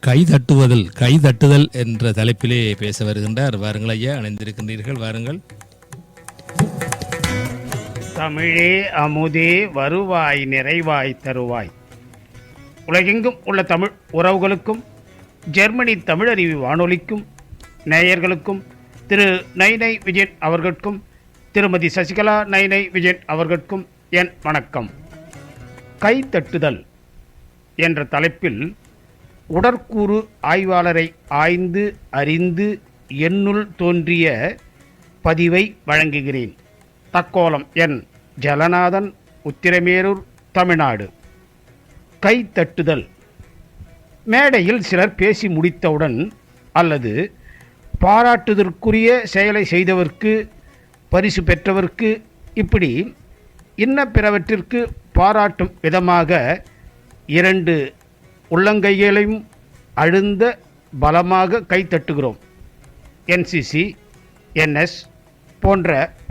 கை கைதட்டுதல் கை தட்டுதல் என்ற தலைப்பிலே பேச வருகின்றார். வாருங்கள் ஐயா அணைந்திருக்கின்றீர்கள். வாருங்கள். தமிழே அமுதே வருவாய் நிறைவாய் தருவாய். உலகெங்கும் உள்ள தமிழ் உறவுகளுக்கும் ஜெர்மனி தமிழறிவு வானொலிக்கும் நேயர்களுக்கும் திரு நைனை விஜயன் அவர்களுக்கும் திருமதி சசிகலா நைனை விஜயன் அவர்களுக்கும் என் வணக்கம். கைதட்டுதல் என்ற தலைப்பில் உடற்கூறு ஆய்வாளரை ஆய்ந்து அறிந்து என்னுள் தோன்றிய பதிவை வழங்குகிறேன். தக்கோலம் என். ஜலநாதன் உத்திரமேரூர் தமிழ்நாடு. கைத்தட்டுதல் மேடையில் சிலர் பேசி முடித்தவுடன் அல்லது பாராட்டுதற்குரிய செயலை செய்தவர்க்கு பரிசு பெற்றவர்க்கு இப்படி இன்ன பிறவற்றிற்கு பாராட்டும் விதமாக இரண்டு உள்ளங்கைகளையும் அழுந்த பலமாக கை தட்டுகிறோம். என்சிசி என்எஸ் போன்ற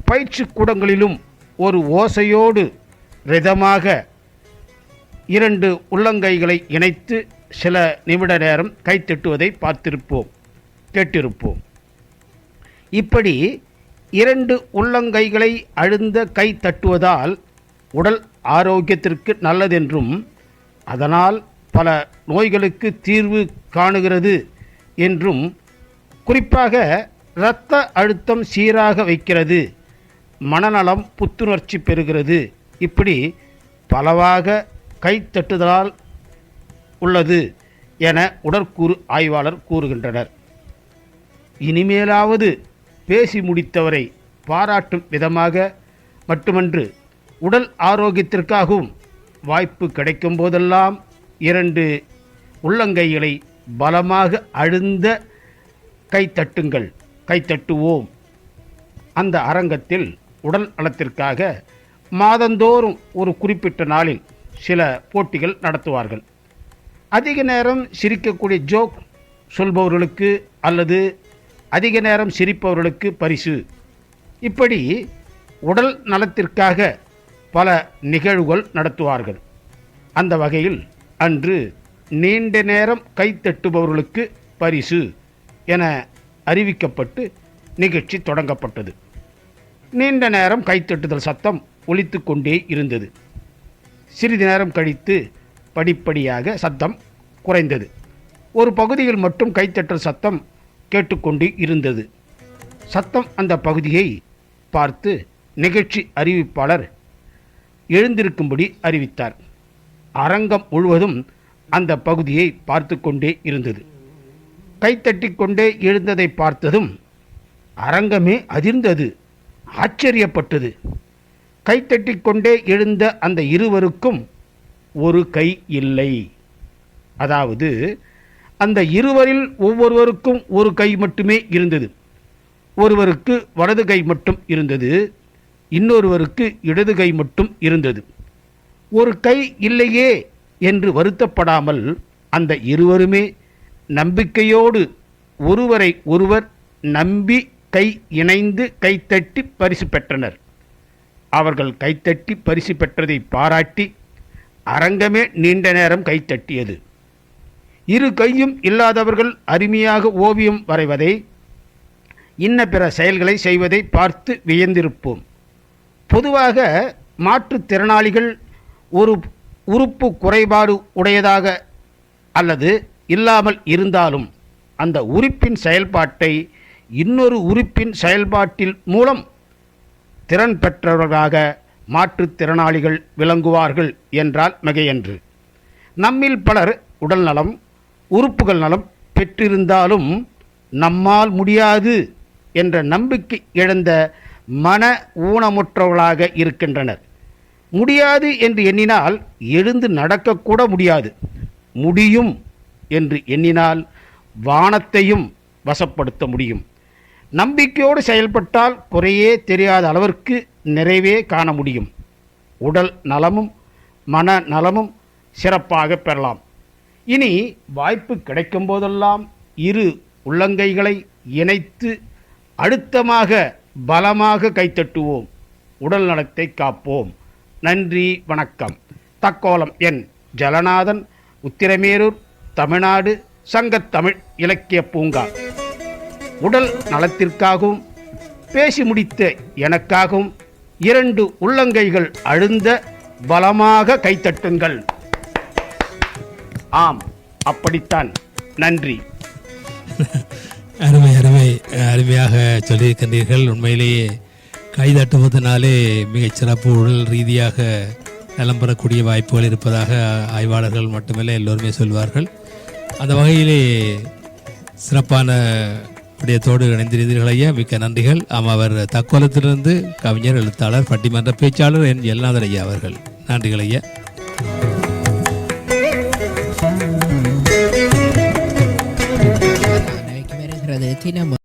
பயிற்சி கூடங்களிலும் ஒரு ஓசையோடு ரிதமாக இரண்டு உள்ளங்கைகளை இணைத்து சில நிமிட நேரம் கைத்தட்டுவதை பார்த்திருப்போம் கேட்டிருப்போம். இப்படி இரண்டு உள்ளங்கைகளை அழுந்த கை தட்டுவதால் உடல் ஆரோக்கியத்திற்கு நல்லதென்றும் அதனால் பல நோய்களுக்கு தீர்வு காணுகிறது என்றும் குறிப்பாக இரத்த அழுத்தம் சீராக வைக்கிறது. மனநலம் புத்துணர்ச்சி பெறுகிறது. இப்படி பலவாக கைத்தட்டுதலால் உள்ளது என உடற்கூறு ஆய்வாளர் கூறுகின்றனர். இனிமேலாவது பேசி முடித்தவரை பாராட்டும் விதமாக மட்டுமன்று உடல் ஆரோக்கியத்திற்காகவும் வாய்ப்பு கிடைக்கும் போதெல்லாம் இரண்டு உள்ளங்கைகளை பலமாக அழுந்த கைத்தட்டுங்கள் கைத்தட்டுவோம் அந்த அரங்கத்தில் உடல் நலத்திற்காக மாதந்தோறும் ஒரு குறிப்பிட்ட நாளில் சில போட்டிகள் நடத்துவார்கள். அதிக நேரம் சிரிக்கக்கூடிய ஜோக் சொல்பவர்களுக்கு அல்லது அதிக நேரம் சிரிப்பவர்களுக்கு பரிசு. இப்படி உடல் நலத்திற்காக பல நிகழ்வுகள் நடத்துவார்கள். அந்த வகையில் அன்று நீண்ட நேரம் கைத்தட்டுபவர்களுக்கு பரிசு என அறிவிக்கப்பட்டு நிகழ்ச்சி தொடங்கப்பட்டது. நீண்ட நேரம் கைத்தட்டுதல் சத்தம் ஒலித்து கொண்டே இருந்தது. சிறிது நேரம் கழித்து படிப்படியாக சத்தம் குறைந்தது. ஒரு பகுதியில் மட்டும் கைத்தட்டல் சத்தம் கேட்டுக்கொண்டு இருந்தது. சத்தம் அந்த பகுதியை பார்த்து நிகழ்ச்சி அறிவிப்பாளர் எழுந்திருக்கும்படி அறிவித்தார். அரங்கம் முழுவதும் அந்த பகுதியை பார்த்து கொண்டே இருந்தது. கைத்தட்டி கொண்டே எழுந்ததை பார்த்ததும் அரங்கமே அதிர்ந்தது ஆச்சரியப்பட்டது. கைத்தட்டி கொண்டே எழுந்த அந்த இருவருக்கும் ஒரு கை இல்லை. அதாவது அந்த இருவரில் ஒவ்வொருவருக்கும் ஒரு கை மட்டுமே இருந்தது. ஒருவருக்கு வலது கை மட்டும் இருந்தது இன்னொருவருக்கு இடது கை மட்டும் இருந்தது. ஒரு கை இல்லையே என்று வருத்தப்படாமல் அந்த இருவருமே நம்பிக்கையோடு ஒருவரை ஒருவர் நம்பி கை இணைந்து கைத்தட்டி பரிசு பெற்றனர். அவர்கள் கைத்தட்டி பரிசு பெற்றதை பாராட்டி அரங்கமே நீண்ட நேரம் கைத்தட்டியது. இரு கையும் இல்லாதவர்கள் அருமையாக ஓவியம் வரைவதை இன்ன பிற செயல்களை செய்வதை பார்த்து வியந்திருப்போம். பொதுவாக மாற்றுத்திறனாளிகள் ஒரு உறுப்பு குறைபாடு உடையதாக அல்லது இல்லாமல் இருந்தாலும் அந்த உறுப்பின் செயல்பாட்டை இன்னொரு உறுப்பின் செயல்பாட்டில் மூலம் திறன் பெற்றவர்களாக மாற்றுத்திறனாளிகள் விளங்குவார்கள் என்றால் மிகையன்று. நம்மில் பலர் உடல் நலம் உறுப்புகள் நலம் பெற்றிருந்தாலும் நம்மால் முடியாது என்ற நம்பிக்கை இழந்த மன ஊனமுற்றவர்களாக இருக்கின்றனர். முடியாது என்று எண்ணினால் எழுந்து நடக்கக்கூட முடியாது. முடியும் என்று எண்ணினால் வானத்தையும் வசப்படுத்த முடியும். நம்பிக்கையோடு செயல்பட்டால் குறையே தெரியாத அளவிற்கு நிறைவே காண முடியும். உடல் நலமும் மன நலமும் சிறப்பாக பெறலாம். இனி வாய்ப்பு கிடைக்கும் போதெல்லாம் இரு உள்ளங்கைகளை இணைத்து அழுத்தமாக பலமாக கைத்தட்டுவோம். உடல் நலத்தை காப்போம். நன்றி வணக்கம். தக்கோலம் என் ஜலநாதன் உத்திரமேரூர் தமிழ்நாடு சங்கத்தமிழ் இலக்கிய பூங்கா. உடல் நலத்திற்காகவும் பேசி முடித்த எனக்காகவும் இரண்டு உள்ளங்கைகள் அழுந்த பலமாக கைத்தட்டுங்கள். ஆம் அப்படித்தான். நன்றி. அருமை அருமை. அருமையாக சொல்லியிருக்கின்றீர்கள். உண்மையிலேயே கைதட்டுவதனாலே மிகச் சிறப்பு உடல் ரீதியாக நலம் பெறக்கூடிய வாய்ப்புகள் இருப்பதாக ஆய்வாளர்கள் மட்டுமல்ல எல்லோருமே சொல்வார்கள். அந்த வகையிலே சிறப்பான விடயத்தோடு இணைந்திருந்தீர்கள் ஐயா. மிக்க நன்றிகள். ஆமாம் அவர் தக்கோலத்திலிருந்து கவிஞர் எழுத்தாளர் பட்டிமன்ற பேச்சாளர் என் எல்லாதர் ஐயா அவர்கள். நன்றிகள் ஐயா. தினம்